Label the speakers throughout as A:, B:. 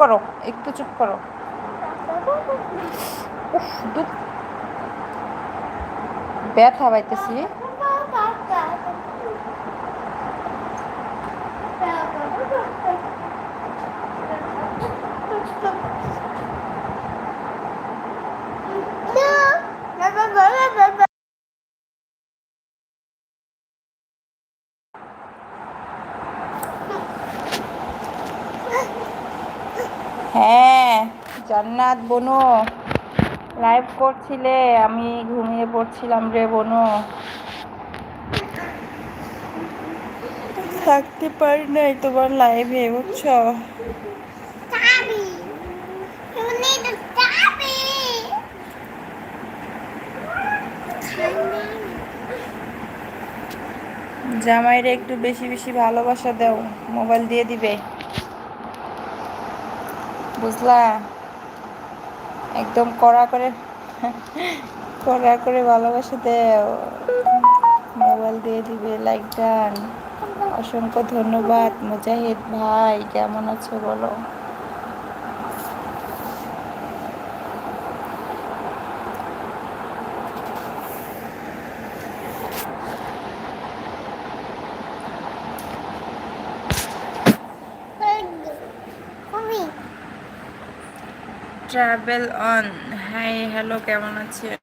A: করো একটু চুপ করো। উফ দুধ। ব্যথা পাইতেছি। জান্নাত বনু। লাইভ করছিলে আমি ঘুমিয়ে পড়ছিলাম রে বনু। থাকতে পারি নাই তোমার লাইভে বুঝছ? জামাইরে একটু বেশি বেশি ভালোবাসা দাও মোবাইল দিয়ে দিবে। বুঝলা? একদম কড়া করে কড়া করে ভালোবাসে দেও। মোবাইল দিয়ে দিবে, লাইক ডান। অসংখ্য ধন্যবাদ, মুজাহিদ ভাই, কেমন আছো বলো? ট্রাভেল অন হাই হ্যালো কেমন আছেন?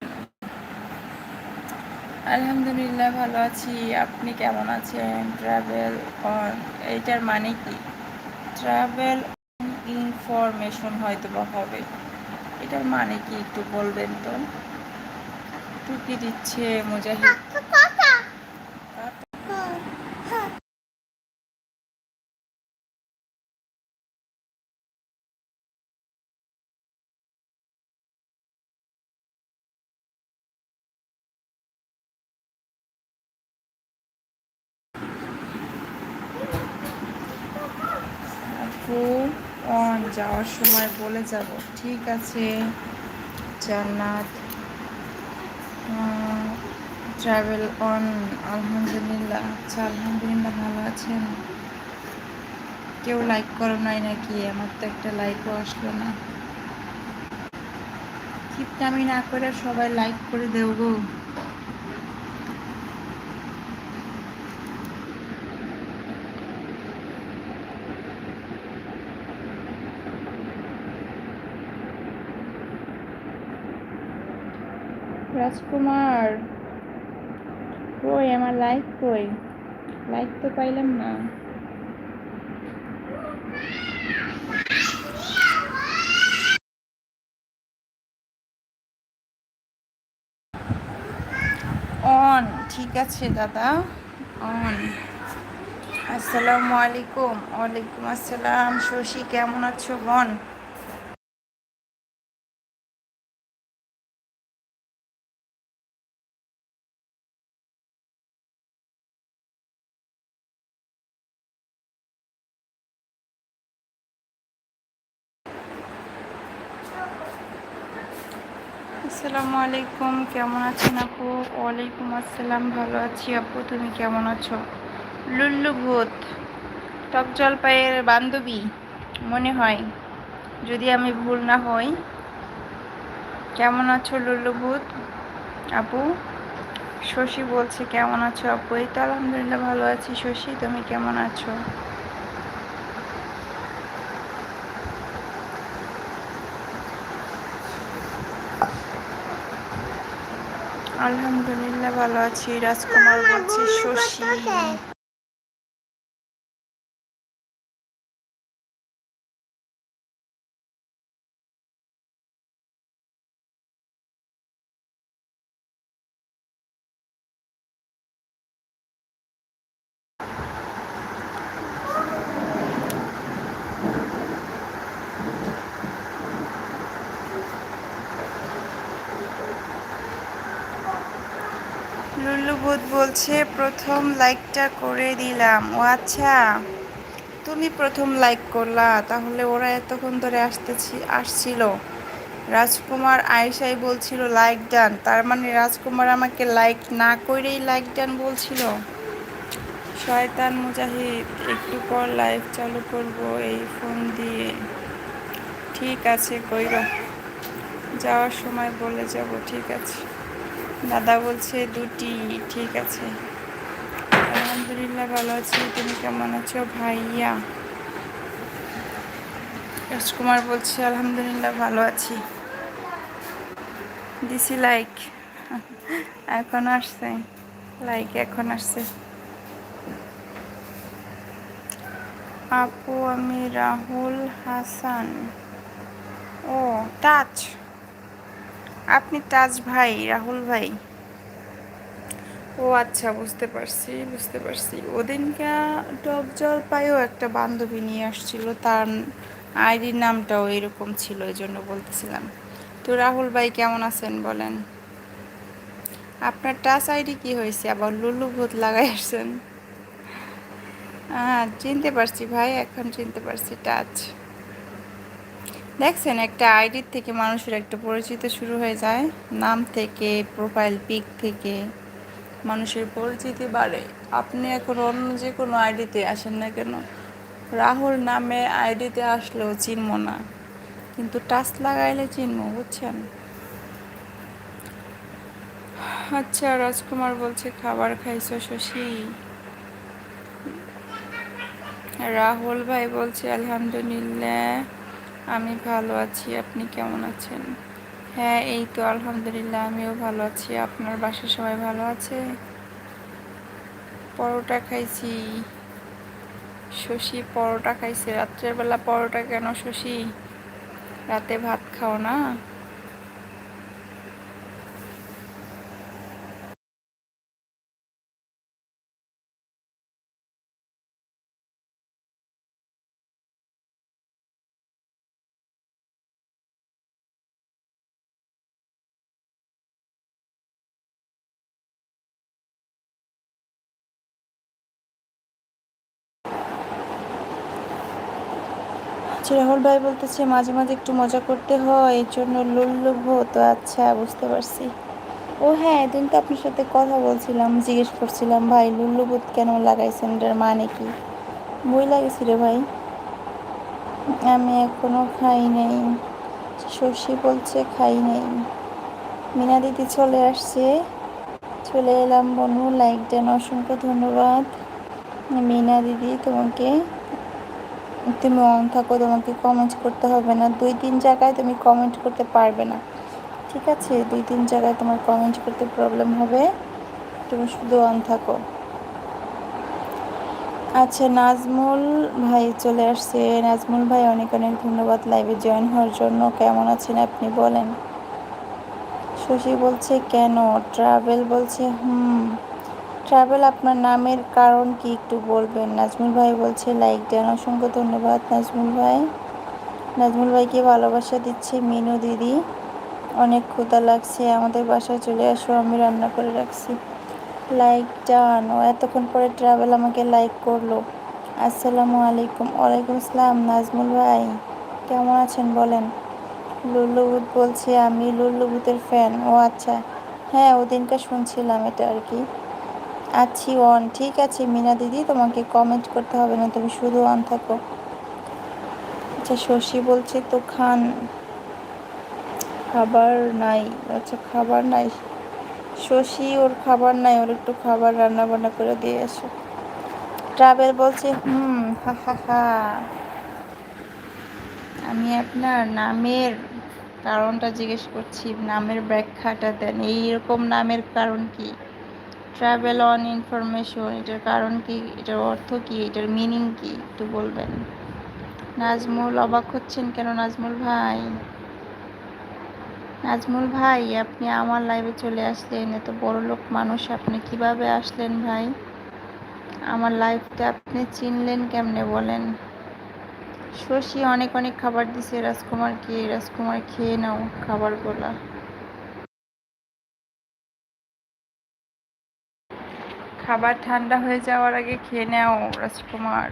A: আলহামদুলিল্লাহ, ভালো আছি। আপনি কেমন আছেন? ট্রাভেল অন এইটার মানে কি? ট্রাভেল ইনফরমেশন হয়তো বা হবে। এটার মানে কি একটু বলবেন তো? টুকি দিচ্ছে মুজাহিদ
B: Kaka. Hmm.
A: আপু অন যাওয়ার সময় বলে যাব। ঠিক আছে, জান্নাত। ট্রাভেল অন আলহামদুলিল্লাহ। আচ্ছা আলহামদুলিল্লাহ ভালো আছেন? কেউ লাইক করো নাই নাকি? আমার তো একটা লাইকও আসলো না। কিপটামি না করে সবাই লাইক করে দেও রাজকুমার। কই, আমার লাইক কই? লাইক তো পাইলাম না। অন, ঠিক আছে দাদা, অন। আসসালামু আলাইকুম। ওয়ালাইকুম আসসালাম। শশী, কেমন আছো? বোন। আসসালামু আলাইকুম। কেমন আছেন আপু? ওয়ালাইকুম আসসালাম। ভালো আছি আপু। তুমি কেমন আছো? লুল্লু ভূত, টক জলপাইয়ের বান্ধবী মনে হয়। যদি আমি ভুল না হই, কেমন আছো লুল্লু ভূত? আপু, শশী বলছে, কেমন আছো আপু? এই তো আলহামদুলিল্লাহ ভালো আছি। শশী, তুমি কেমন আছো? আলহামদুলিল্লাহ ভালো আছি রাজকুমার বলছি শশী বলছে প্রথম লাইকটা করে দিলাম। ও আচ্ছা তুমি প্রথম লাইক করলা, তাহলে ওরা এতক্ষণ ধরে আসতেছি, আসছিল। রাজকুমার আয়েশাই বলছিল লাইক ডান তার মানে রাজকুমার আমাকে লাইক না করেই লাইক ডান বলছিল। শয়তান মুজাহিদ, একটু পর লাইভ চালু করব এই ফোন দিয়ে। ঠিক আছে, কইর। যাওয়ার সময় বলে যাব, ঠিক আছে। দাদা বলছে দুটি, ঠিক আছে। আলহামদুলিল্লাহ ভালো আছি, তুমি কেমন আছো ভাইয়া? রাজকুমার বলছে, আলহামদুলিল্লাহ ভালো আছি। দিছি লাইক এখন আসছে লাইক এখন আসছে। আপু, আমি রাহুল হাসান। ও টাচ আপনি টাচ ভাই, রাহুল ভাই। ও আচ্ছা বুঝতে পারছি বুঝতে পারছি। ওদিনকে টক জলপাইও একটা বান্ধবী নিয়ে আসছিল, তার আইডির নামটাও এরকম ছিল এই জন্য বলতেছিলাম। তো রাহুল ভাই, কেমন আছেন বলেন? আপনার টাচ আইডি কি হয়েছে? আবার লুলু ভূত লাগাই আসছেন। হ্যাঁ চিনতে পারছি ভাই, এখন চিনতে পারছি টাচ। দেখছেন, একটা আইডির থেকে মানুষের একটা পরিচিত শুরু হয়ে যায়। নাম থেকে প্রোফাইল পিক থেকে মানুষের পরিচিতি বাড়ে। আপনি এখন অন্য যে কোনো আইডিতে আসেন না কেন? রাহুল নামে আইডিতে আসলেও চিনব না। কিন্তু টাচ লাগাইলে চিনব, বুঝছেন? আচ্ছা রাজকুমার বলছে, খাবার খাইছো শশী? রাহুল ভাই বলছে, আলহামদুলিল্লাহ। আমি ভালো আছি, আপনি কেমন আছেন? হ্যাঁ এই তো আলহামদুলিল্লাহ, আমিও ভালো আছি। আপনার বাসার সবাই ভালো আছে? পরোটা খাইছি। শশী পরোটা খাইছে। রাত্রের বেলা পরোটা কেন শশী? রাতে ভাত খাও না? আচ্ছা, রাহুল ভাই বলতেছে মাঝে মাঝে একটু মজা করতে হয় এই জন্য লুল্লুভ তো আচ্ছা বুঝতে পারছি। ও হ্যাঁ এদিন তো আপনার সাথে কথা বলছিলাম জিজ্ঞেস করছিলাম ভাই লুল্লুভূত কেন লাগাইছেন? এটার মানে কি? বই লাগেছি রে ভাই। আমি এখনও খাই নাই। শশী বলছে খাই নাই। মিনা দিদি চলে আসছে। চলে এলাম বনু লাইক দেন অসংখ্য ধন্যবাদ। মিনা দিদি তোমাকে তুমি অন থাকো তোমাকে কমেন্ট করতে হবে না। দুই তিন জায়গায় তুমি কমেন্ট করতে পারবে না। ঠিক আছে? দুই তিন জায়গায় তোমার কমেন্ট করতে প্রবলেম হবে। তুমি শুধু অন থাকো। আচ্ছা নাজমুল ভাই চলে আসছে। নাজমুল ভাই, অনেক অনেক ধন্যবাদ লাইভে জয়েন হওয়ার জন্য। কেমন আছেন আপনি বলেন? শশী বলছে, কেন? ট্রাভেল বলছে, হুম। ট্রাভেল আপনার নামের কারণ কি একটু বলবেন? নাজমুল ভাই বলছে, লাইক দেন, অসংখ্য ধন্যবাদ, নাজমুল ভাই। নাজমুল ভাইকে ভালোবাসা দিচ্ছে মিনু দিদি। অনেক ক্ষুদা লাগছে, আমাদের বাসায় চলে আসো, আমি রান্না করে রাখছি। Like done. ও এতক্ষণ পরে ট্রাভেল আমাকে লাইক করল। আসসালামু আলাইকুম। ওয়ালাইকুম আসসালাম, নাজমুল ভাই। কেমন আছেন বলেন? লুল্লুবুত বলছি, আমি লুল্লুবুতের ফ্যান ও আচ্ছা। হ্যাঁ ওদিনকার শুনছিলাম এটা আর কি। আছি অন ঠিক আছে, মিনা দিদি, তোমাকে কমেন্ট করতে হবে, না তুমি শুধু অন থাকো। আচ্ছা শশী বলছে তো খান। খাবার নাই। আচ্ছা খাবার নাই। শশী, ওর খাবার নাই, ওর একটু খাবার রান্না বান্না করে দিয়ে আসো। ট্রাভেল বলছে, হুম, হা হা হা। আমি আপনার নামের কারণটা জিজ্ঞেস করছি, নামের ব্যাখ্যাটা দেন। এইরকম নামের কারণ কি? ট্রাভেল অন ইনফরমেশন এটার কারণ কি? এটার অর্থ কি? এটার মিনিং কি? একটু বলবেন। নাজমুল অবাক হচ্ছেন, কেন নাজমুল ভাই? নাজমুল ভাই, আপনি আমার লাইভে চলে আসলেন, এত বড় লোক মানুষ, আপনি কীভাবে আসলেন ভাই? আমার লাইফটা আপনি চিনলেন কেমনে বলেন? শশী অনেক অনেক খাবার দিছে, রাজকুমারকে, রাজকুমার খেয়ে নাও খাবারগুলা। খাবার ঠান্ডা হয়ে যাওয়ার আগে খেয়ে নেও, রাজকুমার।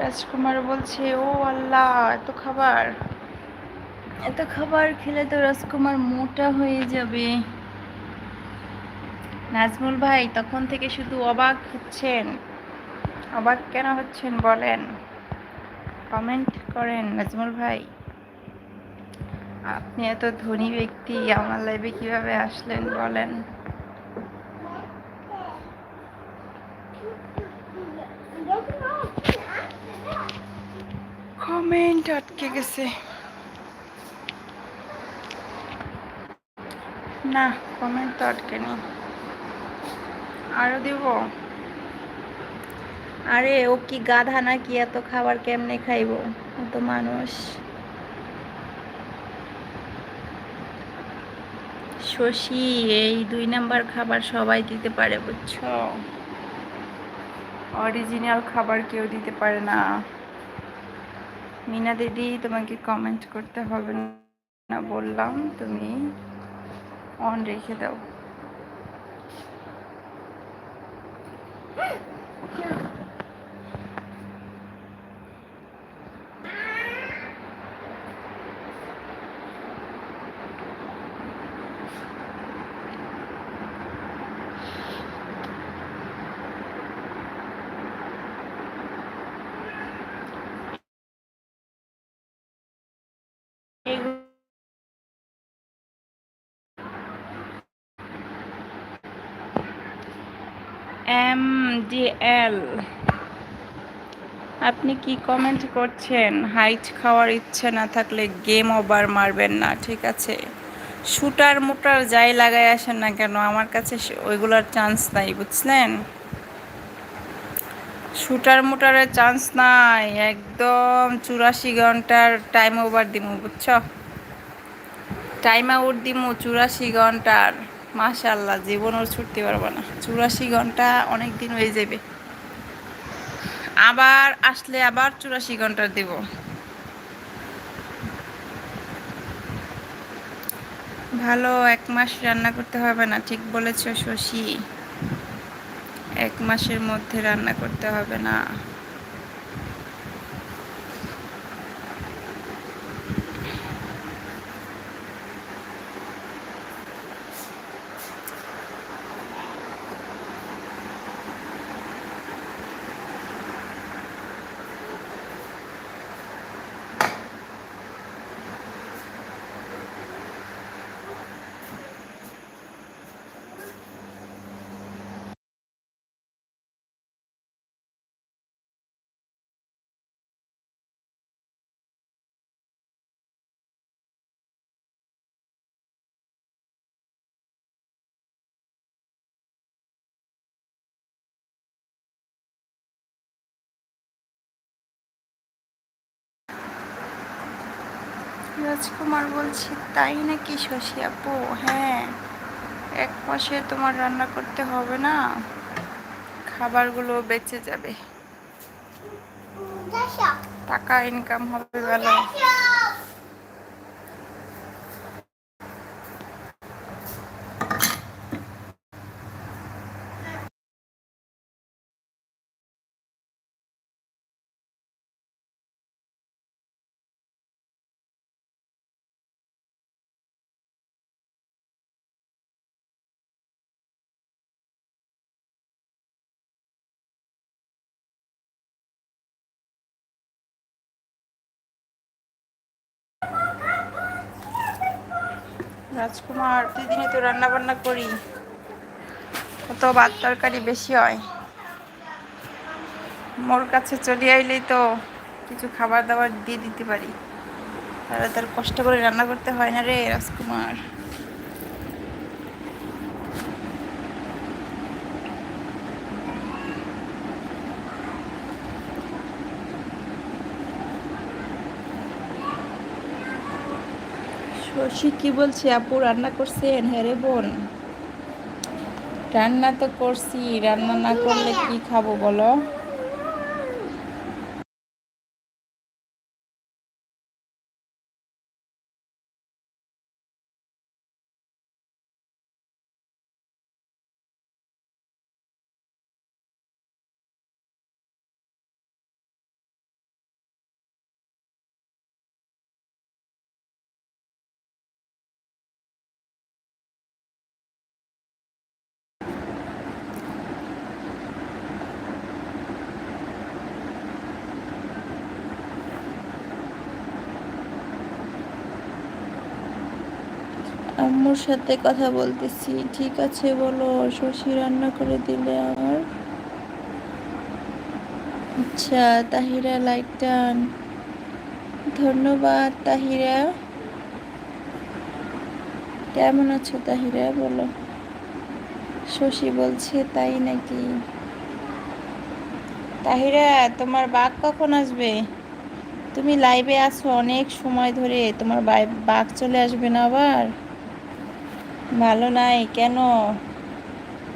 A: রাজকুমার বলছে, ও আল্লাহ, এত খাবার। এত খাবার খেলে তো রাজকুমার মোটা হয়ে যাবে। নাজমুল ভাই তখন থেকে শুধু অবাক হচ্ছেন। অবাক কেন হচ্ছেন বলেন। কমেন্ট করেন নাজমুল ভাই। আপনি এত ধনী ব্যক্তি আমার লাইফে কীভাবে আসলেন বলেন। কমেন্ট আটকে গেছে। না কমেন্ট তো আটকে নেই আরও দিব। আরে, ও কি গাধা নাকি? এত খাবার কেমনে খাইব? ও তো মানুষ। শশী, এই দুই নাম্বার খাবার সবাই দিতে পারে, বুঝছ? অরিজিনাল খাবার কেউ দিতে পারে না। মিনা দিদি, তোমাকে কমেন্ট করতে হবে না, বললাম, তুমি অন রেখে দাও। এম ডি এল আপনি কি কমেন্ট করছেন? হাইট খাওয়ার ইচ্ছে না থাকলে গেম ওভার মারবেন না, ঠিক আছে? শুটার মুটার যাই লাগাই আসেন না কেন, আমার কাছে ওইগুলোর চান্স নাই, বুঝলেন? শুটার মুটারের চান্স নাই, একদম চুরাশি ঘণ্টার টাইম ওভার দিমু, বুঝছ? টাইম আউট দিমু চুরাশি ঘণ্টার। মাশাল্লাহ জীবন ওর ছুটতে পারব না। চুরাশি ঘণ্টা অনেক দিন হয়ে যাবে। আবার আসলে আবার চুরাশি ঘণ্টা দেব। ভালো, এক মাস রান্না করতে হবে না, ঠিক বলেছ শশী। এক মাসের মধ্যে রান্না করতে হবে না। রাজকুমার বলছি, তাই নাকি শশী আপু? হ্যাঁ এক মাসে তোমার রান্না করতে হবে না, খাবারগুলো বেঁচে যাবে। টাকা ইনকাম হবে ভালো। রাজকুমার প্রতিদিনই তো রান্না বান্না করি। কত ভাত তরকারি বেশি হয়। মোর কাছে চলে আইলেই তো কিছু খাবার দাবার দিয়ে দিতে পারি। তাহলে তার কষ্ট করে রান্না করতে হয় না রে রাজকুমার। কি বলছে, আপু, রান্না করছেন হ্যাঁ রে বোন? রান্না তো করছি, রান্না না করলে কি খাব বলো? আম্মুর সাথে কথা বলতেছি। ঠিক আছে বলো, শশী রান্না করে দিলে আমার আচ্ছা তাহিরা লাইট টান। ধন্যবাদ তাহিরা। কেমন আছো তাহিরা, বলো। শশী বলছে, তাই নাকি? তাহিরা, তোমার বাঘ কখন আসবে? তুমি লাইভে আছো অনেক সময় ধরে, তোমার বাঘ চলে আসবে না আবার? ভালো নাই, কেন?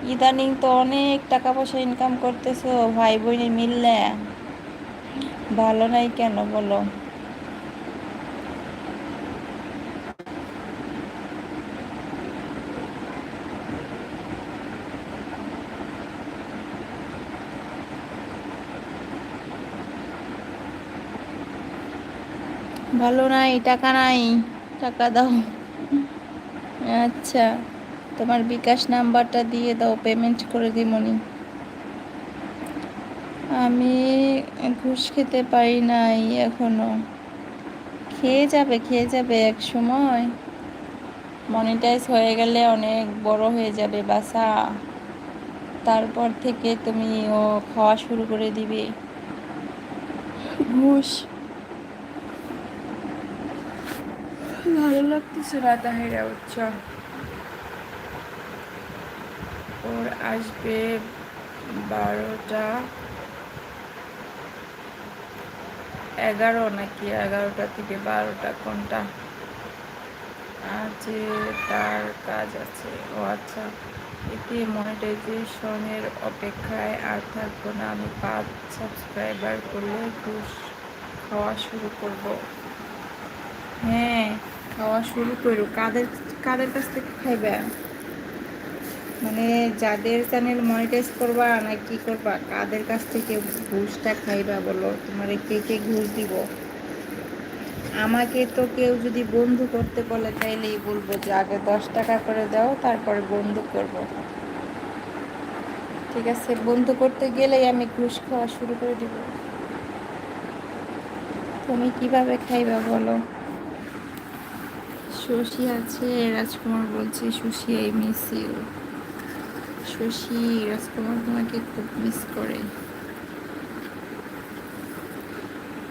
A: ইদানিং তো অনেক টাকা পয়সা ইনকাম করতেছো ভাই বোনে মিললে। ভালো নাই কেন বলো? ভালো নাই, টাকা নাই, টাকা দাও। আচ্ছা তোমার বিকাশ নাম্বারটা দিয়ে দাও পেমেন্ট করে দিমনি আমি ঘুষ খেতে পারি নাই এখনও। খেয়ে যাবে খেয়ে যাবে এক সময়। মনিটাইজ হয়ে গেলে অনেক বড় হয়ে যাবে বাসা তারপর থেকে তুমি ও খাওয়া শুরু করে দিবে। ঘুষ। ভালো লাগতেছে না তাহিরা উচ্চ ওর আসবে বারোটা এগারো নাকি? এগারোটা থেকে বারোটা কোনটা? আজ তার কাজ আছে। ও আচ্ছা এতে মনিটাইজেশনের অপেক্ষায় আর থাকব না। আমি পাঁচ সাবস্ক্রাইবার করলে ঘুষ খাওয়া শুরু করব। হ্যাঁ খাওয়া শুরু করো কাদের কাদের কাছ থেকে খাইবে? মানে যাদের চ্যানেল মনিটাইজ করবা না কি করবা, কাদের কাছ থেকে ঘুষটা খাইবা বলো? তোমার কে কে ঘুষ দিব? আমাকে তো কেউ যদি বন্ধু করতে বলে, তাইলেই বলব যে আগে দশ টাকা করে দাও, তারপরে বন্ধু করব। ঠিক আছে, বন্ধু করতে গেলেই আমি ঘুষ খাওয়া শুরু করে দিব। তুমি কীভাবে খাইবা বলো? শশী আছে, রাজকুমার বলছে, Shashi I miss you Shashi, Rajkumar তোমাকে খুব মিস করে।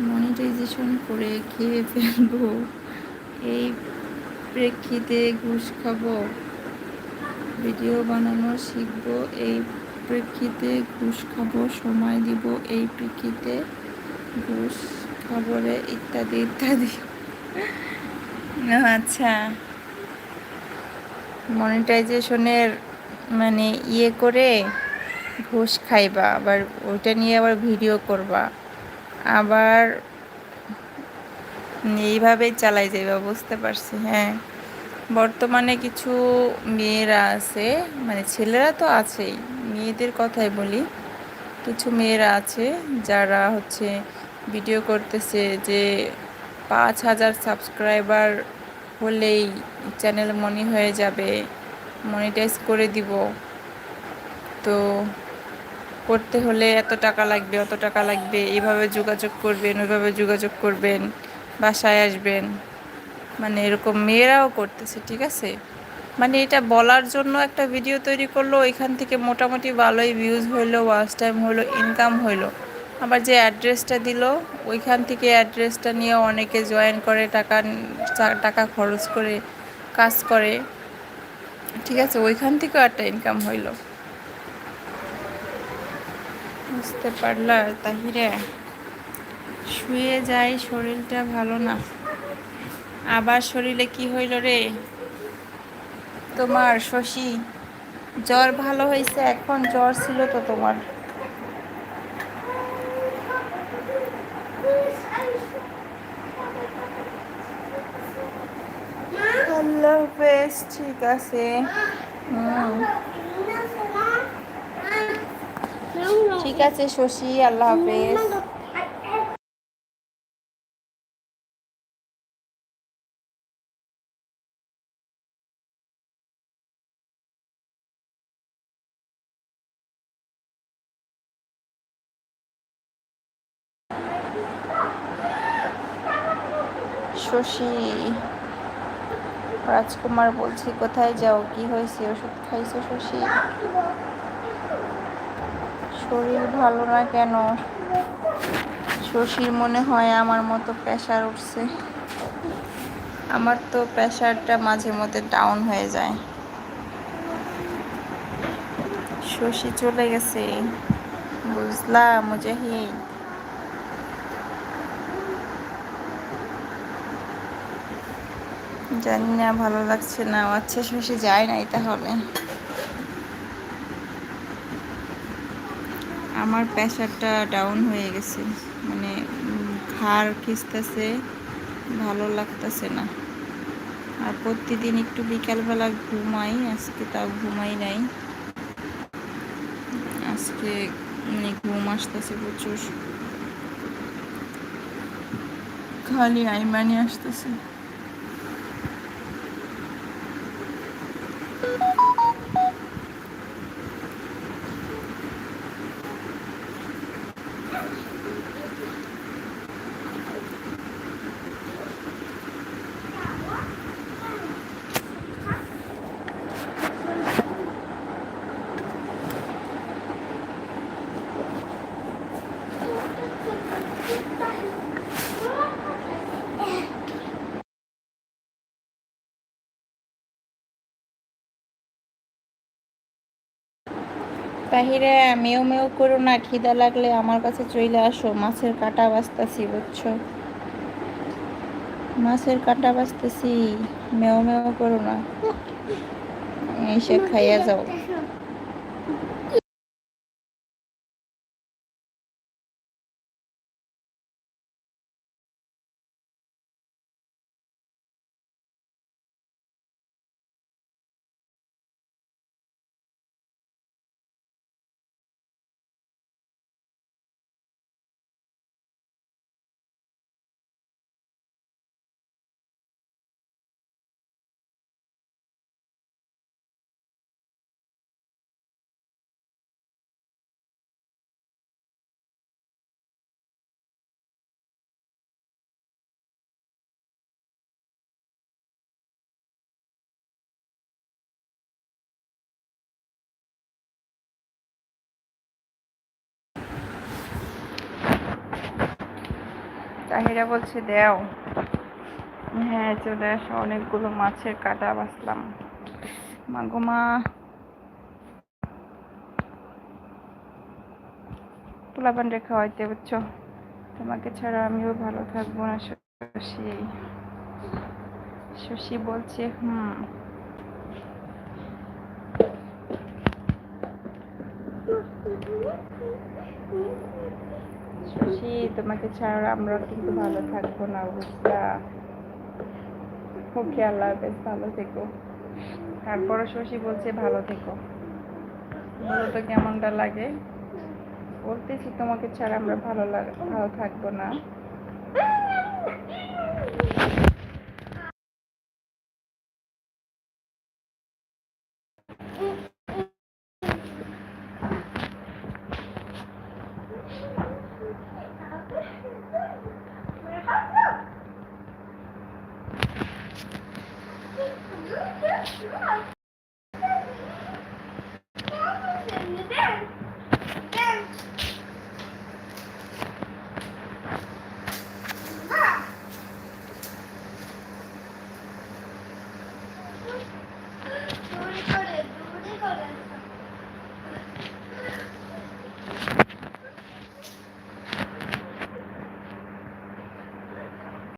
A: মনিটাইজেশন করে খেয়ে ফেলব। এই প্রেক্ষিতে ঘুষ খাব। ভিডিও বানানো শিখব। এই প্রেক্ষিতে ঘুষ খাব, সময় দিব। এই প্রেক্ষিতে ঘুষ খাবরে ইত্যাদি ইত্যাদি। আচ্ছা। মনিটাইজেশনের মানে ইয়ে করে ঘুষ খাইবা, আবার ওইটা নিয়ে আবার ভিডিও করবা। আবার এইভাবেই চালাই যাইবা, বুঝতে পারছি হ্যাঁ। বর্তমানে কিছু মেয়েরা আছে মানে ছেলেরা তো আছেই, মেয়েদের কথাই বলি। কিছু মেয়েরা আছে যারা হচ্ছে ভিডিও করতেছে যে পাঁচ হাজার সাবস্ক্রাইবার হলেই চ্যানেল মনি হয়ে যাবে। মনিটাইজ করে দিব। তো করতে হলে এত টাকা লাগবে, অত টাকা লাগবে। এইভাবে যোগাযোগ করবেন, ওইভাবে যোগাযোগ করবেন, বাসায় আসবেন। মানে এরকম মেয়েরাও করতেছে, ঠিক আছে? মানে এটা বলার জন্য একটা ভিডিও তৈরি করল এখান থেকে মোটামুটি ভালোই ভিউজ হইল ওয়াচ টাইম হইল ইনকাম হইল। আবার যে অ্যাড্রেসটা দিল, ওইখান থেকে অ্যাড্রেসটা নিয়ে অনেকে জয়েন করে, টাকা টাকা খরচ করে কাজ করে। ঠিক আছে, ওইখান থেকেও একটা ইনকাম হইল। বুঝতে পারলা, তাহিরে? শুয়ে যায় শরীরটা ভালো না। আবার শরীরে কি হইল রে? তোমার শশী, জ্বর ভালো হয়েছে এখন জ্বর ছিল তো তোমার। আল্লাহ হাফেজ ঠিক আছে। ঠিক আছে শশী আল্লাহ হাফেজ। শশী রাজকুমার বলছি, কোথায় যাও? কি হয়েছে? ওষুধ খাইছো শশী? শরীর ভালো না কেন? শশীর মনে হয় আমার মতো প্রেশার উঠছে। আমার তো প্রেশারটা মাঝে মধ্যে ডাউন হয়ে যায়। শশী চলে গেছে। বুঝলাম, মুজাহিদ। জানি না, ভালো লাগছে না আচ্ছা শশী যায় নাই তাহলে। আমার প্রেশারটা ডাউন হয়ে গেছে মানে ঘাড় খিস্তেছে, ভালো লাগতেছে না। আর প্রতিদিন একটু বিকালবেলা ঘুমাই, আজকে তাও ঘুমাই নাই। আজকে মানে ঘুম আসতেছে প্রচুর। খালি আইমানি আসতেছে। বাহিরে মেও মেও করো না, খিদা লাগলে আমার কাছে চলে আসো। মাছের কাটা বাঁচতেছি বুঝছ? মাছের কাটা বাঁচতেছি মেও মেও করো না। এসে খাইয়া যাও। তাহিরা বলছে, দেও। হ্যাঁ চলে আসো, অনেকগুলো মাছের কাটা বাঁচলাম। মাগুমা পোলাপান রেখা হইতে বুঝছ? তোমাকে ছাড়া আমিও ভালো থাকব না, শশী। শশী বলছে, হুম। শশী তোমাকে ছাড়া আমরা কিন্তু ভালো থাকব না, বুঝলা? ওকে, আল্লাহ হাফেজ, ভালো থেকো। তারপরও শশী বলছে, ভালো থেকো। বলো তো কেমনটা লাগে? বলতেছি, তোমাকে ছাড়া আমরা ভালো লাগ, ভালো থাকব না।